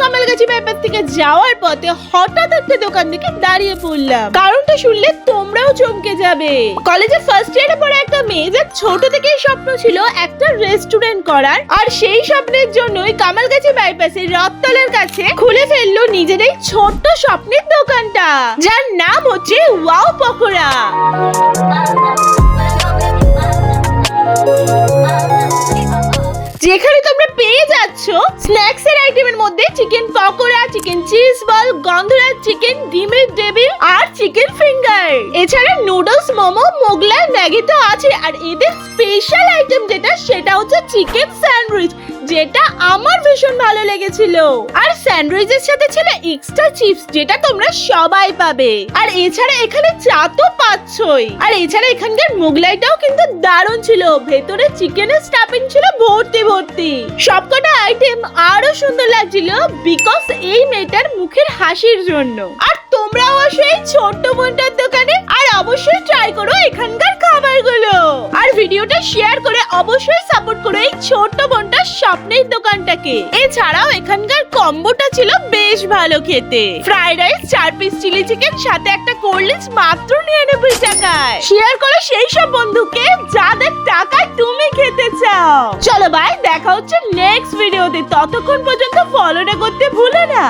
কামালগাছি ব্যাপার থেকে যাওয়ার পথে হঠাৎ একটা দোকান থেকে দাঁড়িয়ে পড়লাম। কারণটা শুনলে তোমরাও চমকে যাবে। কলেজে ফার্স্ট ইয়ারে পড়ে একটা মেয়ে যার ছোট থেকেই স্বপ্ন ছিল একটা রেস্টুরেন্ট করার। আর সেই স্বপ্নের জন্যই কামালগাছি বাইপাসের রথতলার কাছে খুলে ফেলল নিজের এই ছোট্ট স্বপ্নের দোকানটা, যার নাম হচ্ছে ওয়াও পকোড়া। যেখানে তোমরা পেয়ে যাচ্ছ স্ন্যাক্স এর আইটেম এর মধ্যে chicken pakora chicken cheese ball গন্ধরাজ চিকেন ডিমের ডেবিল আর চিকেন ফিঙ্গার এছাড়া নুডলস মোমো, মোগলাই, ম্যাগি তো আছে আর এদের স্পেশাল আইটেম যেটা, সেটা হচ্ছে চিকেন স্যান্ডউইচ যেটা আমার ভীষণ ভালো লেগেছিল। আর স্যান্ডউইচের সাথে ছিল এক্সট্রা চিপস যেটা তোমরা সবাই পাবে। আর এছাড়া এখানে চা তো পাচ্ছই। আর এছাড়া এখানকার মোগলাইটাও কিন্তু দারুণ ছিল। ভেতরে চিকেনের স্টাফিং ছিল ভর্তি ভর্তি। সবকটা আইটেম আরও সুন্দর লাগছিল বিকজ এই মেয়েটার মুখের হাসির জন্য। আর তোমরাও আসো এই ছোট্ট বোনটার দোকানে, আর অবশ্যই ট্রাই করো এখানকার ভিডিওটা শেয়ার করে অবশ্যই সাপোর্ট করো এই ছোট্ট বোনটার স্বপ্নের দোকানটাকে। এছাড়াও এখানকার কম্বোটা ছিল বেশ ভালো খেতে। ফ্রাইড রাইস চার পিস চিলি চিকেন সাথে একটা কোল্ড ড্রিঙ্কস মাত্র নিরানব্বই টাকায়। শেয়ার করো সেই সব বন্ধুকে যাদের টাকায় তুমি খেতে চাও। চলো ভাই দেখা হচ্ছে নেক্সট ভিডিওতে ততক্ষণ পর্যন্ত ফলোটা করতে ভুলো না।